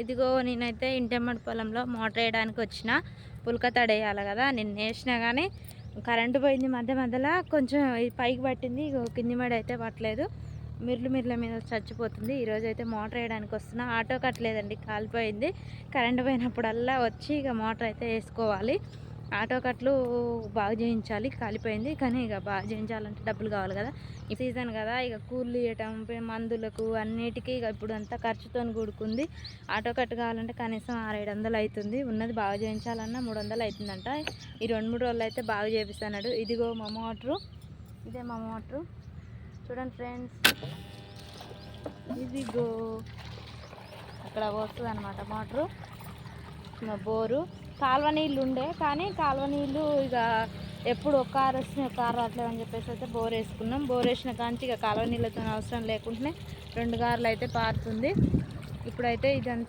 ఇదిగో నేనైతే ఇంటెమ్మడి పొలంలో మోటర్ వేయడానికి వచ్చిన. పులక తడేయాలి కదా నిన్న వేసినా కానీ కరెంటు పోయింది మధ్య మధ్యలో. కొంచెం పైకి పట్టింది కింది మడి అయితే పట్టలేదు. మిర్లు మిర్ల మీద చచ్చిపోతుంది. ఈరోజు అయితే మోటార్ వేయడానికి వస్తున్నా. ఆటో కట్టలేదండి కాలిపోయింది. కరెంటు పోయినప్పుడల్లా వచ్చి ఇక మోటార్ అయితే వేసుకోవాలి. ఆటో కట్లు బాగు చేయించాలి కాలిపోయింది. కానీ ఇక బాగు చేయించాలంటే డబ్బులు కావాలి కదా. ఈ సీజన్ కదా ఇక కూలి ఇవ్వటం మందులకు అన్నిటికీ ఇక ఇప్పుడు అంతా ఖర్చుతో కూడుకుంది. ఆటో కట్టు కావాలంటే కనీసం ఆరేడు వందలు అవుతుంది. ఉన్నది బాగు చేయించాలన్నా మూడు వందలు అవుతుందంట. ఈ రెండు మూడు రోజులు అయితే బాగు చేపిస్తున్నాడు. ఇదిగో మా మోటరు ఇదే మా మోటరు చూడండి ఫ్రెండ్స్. ఇదిగో. అక్కడ వస్తుంది అనమాట మోటరు మా బోరు. కాలువ నీళ్ళు ఉండే కానీ కాలువ నీళ్ళు ఇక ఎప్పుడు ఒక కారు ఒక కారు రావట్లేదు అని చెప్పేసి అయితే బోర్ వేసుకున్నాం. బోర్ వేసిన కాంచి ఇక కాలువ నీళ్ళతో అవసరం లేకుండానే రెండు కార్లు అయితే పారుతుంది. ఇప్పుడైతే ఇదంతా